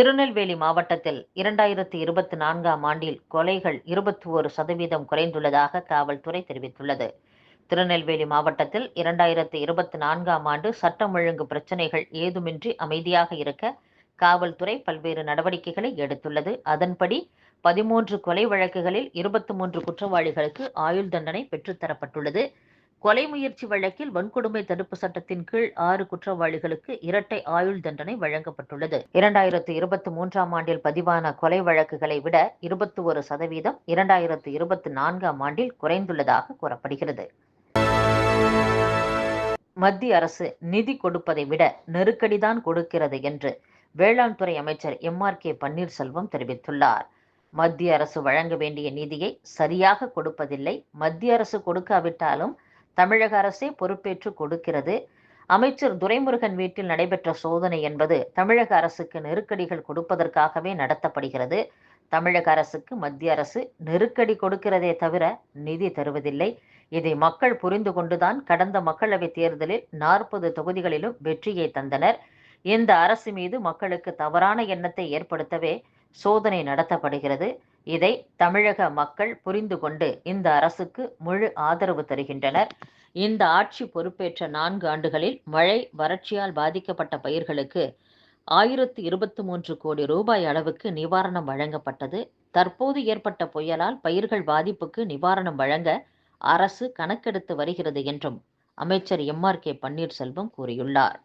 திருநெல்வேலி மாவட்டத்தில் இரண்டாயிரத்தி இருபத்தி நான்காம் ஆண்டில் கொலைகள் இருபத்தி ஒரு சதவீதம் குறைந்துள்ளதாக காவல்துறை தெரிவித்துள்ளது. திருநெல்வேலி மாவட்டத்தில் இரண்டாயிரத்தி இருபத்தி நான்காம் ஆண்டு சட்டம் ஒழுங்கு பிரச்சினைகள் ஏதுமின்றி அமைதியாக இருக்க காவல்துறை பல்வேறு நடவடிக்கைகளை எடுத்துள்ளது. அதன்படி பதிமூன்று கொலை வழக்குகளில் இருபத்தி மூன்று குற்றவாளிகளுக்கு ஆயுள் தண்டனை பெற்றுத்தரப்பட்டுள்ளது. கொலை முயற்சி வழக்கில் வன்கொடுமை தடுப்பு சட்டத்தின் கீழ் ஆறு குற்றவாளிகளுக்கு இரட்டை ஆயுள் தண்டனை வழங்கப்பட்டுள்ளது. இரண்டாயிரத்து இருபத்தி மூன்றாம் ஆண்டில் பதிவான கொலை வழக்குகளை விட இருபத்தி ஒரு சதவீதம் இரண்டாயிரத்து இருபத்தி நான்காம் ஆண்டில் குறைந்துள்ளதாக கூறப்படுகிறது. மத்திய அரசு நிதி கொடுப்பதை விட நெருக்கடிதான் கொடுக்கிறது என்று வேளாண் துறை அமைச்சர் எம் ஆர் கே பன்னீர்செல்வம் தெரிவித்துள்ளார். மத்திய அரசு வழங்க வேண்டிய நிதியை சரியாக கொடுப்பதில்லை. மத்திய அரசு கொடுக்காவிட்டாலும் தமிழக அரசே பொறுப்பேற்று கொடுக்கிறது. அமைச்சர் துரைமுருகன் வீட்டில் நடைபெற்ற சோதனை என்பது தமிழக அரசுக்கு நெருக்கடிகள் கொடுப்பதற்காகவே நடத்தப்படுகிறது. தமிழக அரசுக்கு மத்திய அரசு நெருக்கடி கொடுக்கிறதே தவிர நிதி தருவதில்லை. இதை மக்கள் புரிந்து கொண்டுதான் கடந்த மக்களவை தேர்தலில் நாற்பது தொகுதிகளிலும் வெற்றியை தந்தனர். இந்த அரசு மீது மக்களுக்கு தவறான எண்ணத்தை ஏற்படுத்தவே சோதனை நடத்தப்படுகிறது. இதை தமிழக மக்கள் புரிந்து கொண்டு இந்த அரசுக்கு முழு ஆதரவு தருகின்றனர். இந்த ஆட்சி பொறுப்பேற்ற நான்கு ஆண்டுகளில் மழை வறட்சியால் பாதிக்கப்பட்ட பயிர்களுக்கு ஆயிரத்து இருபத்தி மூன்று கோடி ரூபாய் அளவுக்கு நிவாரணம் வழங்கப்பட்டது. தற்போது ஏற்பட்ட புயலால் பயிர்கள் பாதிப்புக்கு நிவாரணம் வழங்க அரசு கணக்கெடுத்து வருகிறது என்றும் அமைச்சர் எம் ஆர் கே பன்னீர்செல்வம் கூறியுள்ளார்.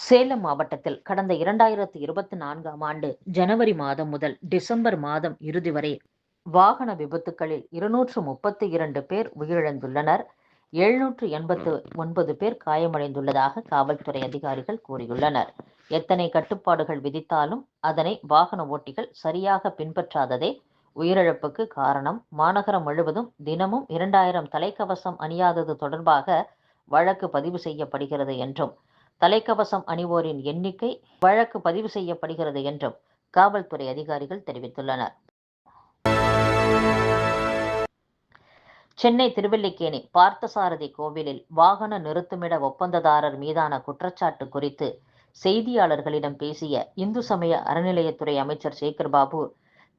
சேலம் மாவட்டத்தில் கடந்த இரண்டாயிரத்தி இருபத்தி நான்காம் ஆண்டு ஜனவரி மாதம் முதல் டிசம்பர் மாதம் இறுதி வரை வாகன விபத்துகளில் இருநூற்று முப்பத்தி இரண்டு பேர் உயிரிழந்துள்ளனர். எழுநூற்று எண்பத்து ஒன்பது பேர் காயமடைந்துள்ளதாக காவல்துறை அதிகாரிகள் கூறியுள்ளனர். எத்தனை கட்டுப்பாடுகள் விதித்தாலும் அதனை வாகன ஓட்டிகள் சரியாக பின்பற்றாததே உயிரிழப்புக்கு காரணம். மாநகரம் முழுவதும் தினமும் இரண்டாயிரம் தலைக்கவசம் அணியாதது தொடர்பாக வழக்கு பதிவு செய்யப்படுகிறது என்றும் தலைக்கவசம் அணிவோரின் எண்ணிக்கை வழக்கு பதிவு செய்யப்படுகிறது என்றும் காவல்துறை அதிகாரிகள் தெரிவித்துள்ளனர். சென்னை திருவல்லிக்கேணி பார்த்தசாரதி கோவிலில் வாகன நிறுத்துமிட ஒப்பந்ததாரர் மீதான குற்றச்சாட்டு குறித்து செய்தியாளர்களிடம் பேசிய இந்து சமய அறநிலையத்துறை அமைச்சர் சேகர் பாபு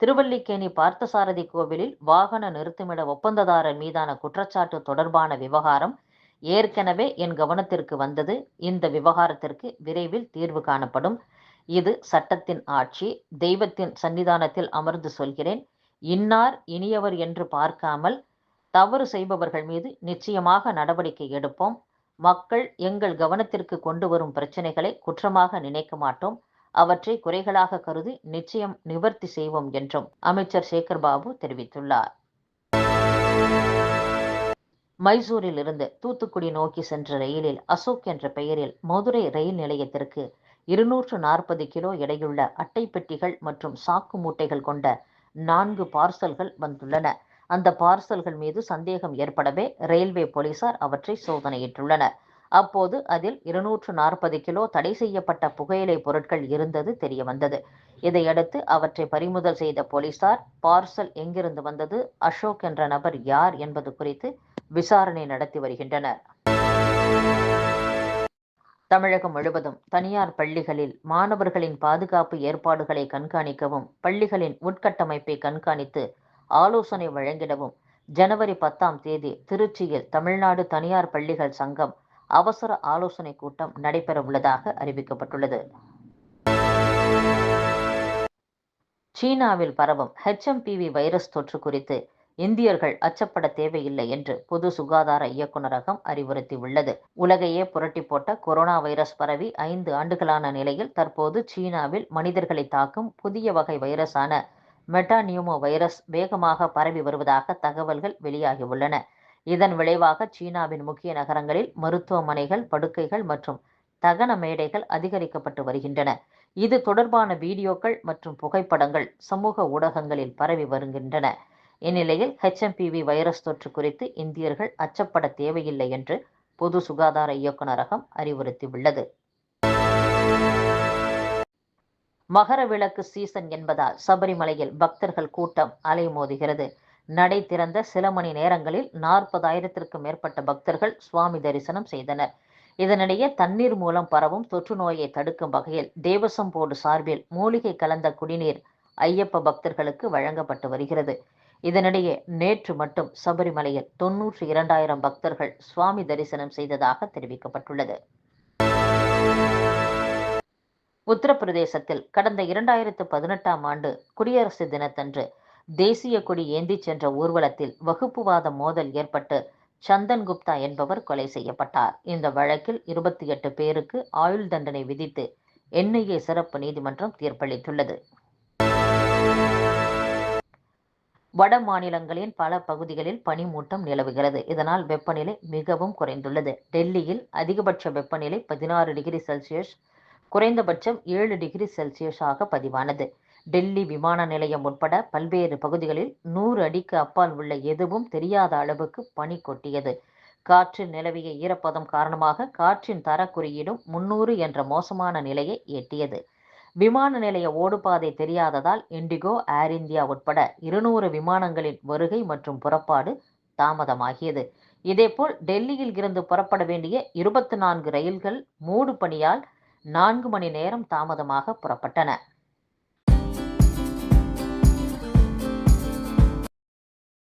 திருவல்லிக்கேணி பார்த்தசாரதி கோவிலில் வாகன நிறுத்துமிட ஒப்பந்ததாரர் மீதான குற்றச்சாட்டு தொடர்பான விவகாரம் ஏற்கனவே என் கவனத்திற்கு வந்தது இந்த விவகாரத்திற்கு விரைவில் தீர்வு காணப்படும். இது சட்டத்தின் ஆட்சி தெய்வத்தின் சன்னிதானத்தில் அமர்ந்து சொல்கிறேன். இன்னார் இனியவர் என்று பார்க்காமல் தவறு செய்பவர்கள் மீது நிச்சயமாக நடவடிக்கை எடுப்போம். மக்கள் எங்கள் கவனத்திற்கு கொண்டு வரும் பிரச்சனைகளை குற்றமாக நினைக்க மாட்டோம். அவற்றை குறைகளாக கருதி நிச்சயம் நிவர்த்தி செய்வோம் என்றும் அமைச்சர் சேகர் பாபு தெரிவித்துள்ளார். மைசூரில் இருந்து தூத்துக்குடி நோக்கி சென்ற ரயிலில் அசோக் என்ற பெயரில் மதுரை ரயில் நிலையத்திற்கு இருநூற்று நாற்பது கிலோ எடையுள்ள அட்டை பெட்டிகள் மற்றும் சாக்கு மூட்டைகள் கொண்ட நான்கு பார்சல்கள் வந்துள்ளன. அந்த பார்சல்கள் மீது சந்தேகம் ஏற்படவே ரயில்வே போலீசார் அவற்றை சோதனையிட்டுள்ளனர். அப்போது அதில் இருநூற்று நாற்பது கிலோ தடை செய்யப்பட்ட புகையிலை பொருட்கள் இருந்தது தெரிய வந்தது இதையடுத்து அவற்றை பறிமுதல் செய்த போலீசார் பார்சல் எங்கிருந்து வந்தது? அசோக் என்ற நபர் யார்? என்பது குறித்து விசாரணை நடத்தி வருகின்றனர். தமிழகம் முழுவதும் தனியார் பள்ளிகளில் மாணவர்களின் பாதுகாப்பு ஏற்பாடுகளை கண்காணிக்கவும் பள்ளிகளின் உட்கட்டமைப்பை கண்காணித்து ஆலோசனை வழங்கிடவும் ஜனவரி பத்தாம் தேதி திருச்சியில் தமிழ்நாடு தனியார் பள்ளிகள் சங்கம் அவசர ஆலோசனை கூட்டம் நடைபெற உள்ளதாக அறிவிக்கப்பட்டுள்ளது. சீனாவில் பரவும் ஹெச்எம்பிவி வைரஸ் தொற்று குறித்து இந்தியர்கள் அச்சப்பட தேவையில்லை என்று பொது சுகாதார இயக்குநரகம் அறிவுறுத்தியுள்ளது. உலகையே புரட்டி போட்ட கொரோனா வைரஸ் பரவி ஐந்து ஆண்டுகளான நிலையில் தற்போது சீனாவில் மனிதர்களை தாக்கும் புதிய வகை வைரஸான மெட்டானியூமோ வைரஸ் வேகமாக பரவி வருவதாக தகவல்கள் வெளியாகியுள்ளன. இதன் விளைவாக சீனாவின் முக்கிய நகரங்களில் மருத்துவமனைகள் படுக்கைகள் மற்றும் தகன மேடைகள் அதிகரிக்கப்பட்டு வருகின்றன. இது தொடர்பான வீடியோக்கள் மற்றும் புகைப்படங்கள் சமூக ஊடகங்களில் பரவி வருகின்றன. இந்நிலையில் ஹெச்எம்பிவி வைரஸ் தொற்று குறித்து இந்தியர்கள் அச்சப்பட தேவையில்லை என்று பொது சுகாதார இயக்குநரகம் அறிவுறுத்தியுள்ளது. மகர விளக்கு சீசன் என்பதால் சபரிமலையில் பக்தர்கள் கூட்டம் அலைமோதுகிறது. நடை திறந்த சில மணி நேரங்களில் நாற்பதாயிரத்திற்கும் மேற்பட்ட பக்தர்கள் சுவாமி தரிசனம் செய்தனர். இதனிடையே தண்ணீர் மூலம் பரவும் தொற்று நோயை தடுக்கும் வகையில் தேவசம் போர்டு சார்பில் மூலிகை கலந்த குடிநீர் ஐயப்ப பக்தர்களுக்கு வழங்கப்பட்டு வருகிறது. இதனிடையே நேற்று மட்டும் சபரிமலையில் தொன்னூற்றி இரண்டாயிரம் பக்தர்கள் சுவாமி தரிசனம் செய்ததாக தெரிவிக்கப்பட்டுள்ளது. உத்தரப்பிரதேசத்தில் கடந்த இரண்டாயிரத்து பதினெட்டாம் ஆண்டு குடியரசு தினத்தன்று தேசிய கொடி ஏந்திச் சென்ற ஊர்வலத்தில் வகுப்புவாத மோதல் ஏற்பட்டு சந்தன் குப்தா என்பவர் கொலை செய்யப்பட்டார். இந்த வழக்கில் இருபத்தி எட்டு பேருக்கு ஆயுள் தண்டனை விதித்து என்ஐஏ சிறப்பு நீதிமன்றம் தீர்ப்பளித்துள்ளது. வட மாநிலங்களின் பல பகுதிகளில் பனிமூட்டம் நிலவுகிறது. இதனால் வெப்பநிலை மிகவும் குறைந்துள்ளது. டெல்லியில் அதிகபட்ச வெப்பநிலை பதினாறு டிகிரி செல்சியஸ் குறைந்தபட்சம் ஏழு டிகிரி செல்சியஸாக பதிவானது. டெல்லி விமான நிலையம் உட்பட பல்வேறு பகுதிகளில் நூறு அடிக்கு அப்பால் உள்ள எதுவும் தெரியாத அளவுக்கு பனி கொட்டியது. காற்றில் நிலவிய ஈரப்பதம் காரணமாக காற்றின் தர குறியீடும் முன்னூறு என்ற மோசமான நிலையை எட்டியது. விமான நிலைய ஓடுபாதை தெரியாததால் இண்டிகோ ஏர் இந்தியா உட்பட இருநூறு விமானங்களின் வருகை மற்றும் புறப்பாடு தாமதமாகியது. இதேபோல் டெல்லியில் இருந்து புறப்பட வேண்டிய இருபத்தி நான்கு ரயில்கள் மூடு பணியால் நான்கு மணி நேரம் தாமதமாக புறப்பட்டன.